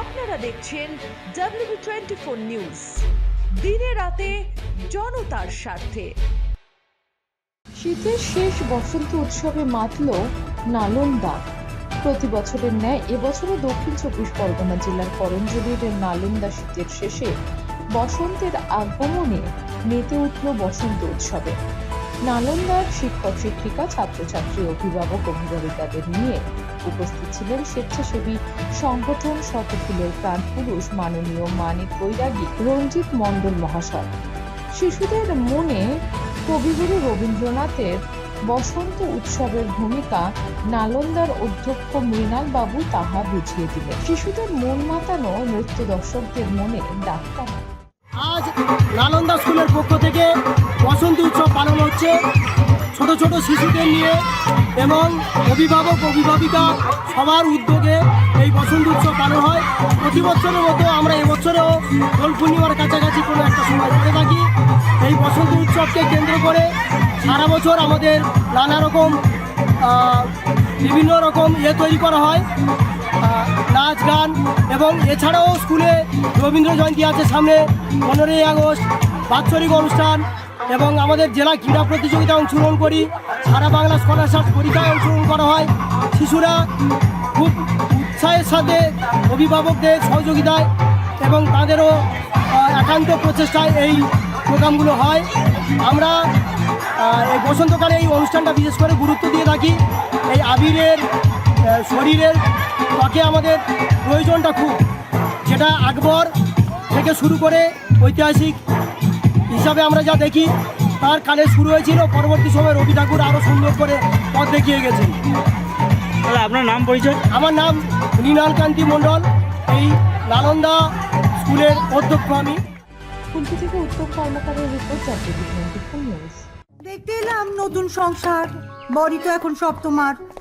আপনারা দেখছেন W twenty four news দিনে রাতে জনতার স্বার্থে। শীতের শেষ বসন্ত উৎসবে মাতল নালন্দা। প্রতি বছরের ন্যায় এবছরও দক্ষিণ চব্বিশ পরগনা জেলার করঞ্জলির নালন্দা শীতের শেষে বসন্তের আগমনে মেতে উঠল বসন্ত উৎসবে। নালন্দার শিক্ষক শিক্ষিকা, ছাত্রছাত্রী, অভিভাবক, অভিভাবিকাদের নিয়ে উপস্থিত ছিলেন স্বেচ্ছাসেবী সংগঠন শতফুলের প্রাণ পুরুষ মাননীয় মানিক বৈরাগী রঞ্জিত মণ্ডল মহাশয়। শিশুদের মনে কবিগুরু রবীন্দ্রনাথের বসন্ত উৎসবের ভূমিকা নালন্দার অধ্যক্ষ মৃণাল বাবু তাহা বুঝিয়ে দিলেন। শিশুদের মন মাতানো নৃত্য দর্শকদের মনে ডাক্তার নালন্দা স্কুলের পক্ষ থেকে বসন্ত উৎসব পালন হচ্ছে। ছোট ছোট শিশুদের নিয়ে এবং অভিভাবক, অভিভাবিকা সবার উদ্যোগে এই বসন্ত উৎসব পালন হয়। প্রতি বছরের মতো আমরা এবছরেও দোল পূর্ণিমার কাছাকাছি কোনো একটা সময় করে থাকি। এই বসন্ত উৎসবকে কেন্দ্র করে সারা বছর আমাদের নানা রকম বিভিন্ন রকম ইয়ে তৈরি করা হয়। নাচ, গান এবং এছাড়াও স্কুলে রবীন্দ্র জয়ন্তী আছে সামনে পনেরোই আগস্ট, বাৎসরিক অনুষ্ঠান এবং আমাদের জেলা ক্রীড়া প্রতিযোগিতায় অংশগ্রহণ করি। সারা বাংলা স্কলারশিপ পরীক্ষায় অংশগ্রহণ করা হয়। শিশুরা খুব উৎসাহের সাথে অভিভাবকদের সহযোগিতায় এবং তাদেরও একান্ত প্রচেষ্টায় এই প্রোগ্রামগুলো হয়। আমরা এই বসন্তকালে এই অনুষ্ঠানটা বিশেষ করে গুরুত্ব দিয়ে থাকি। এই আবিরের শরীরের ত্বকে আমাদের প্রয়োজনটা খুব। যেটা আকবর থেকে শুরু করে ঐতিহাসিক হিসাবে আমরা যা দেখি তার কালে শুরু হয়েছিল পরবর্তী সময় রবি ঠাকুর আরও সুন্দর করে পথ দেখিয়ে গেছেন। দাদা আপনার নাম পরিচয়? আমার নাম মৃণাল কান্তি মণ্ডল এই নালন্দা স্কুলের অধ্যক্ষ আমি। থেকে উত্তম কর্মকারের রিপোর্ট দেখতে এলাম নতুন সংসার বড়ি তো এখন সব তোমার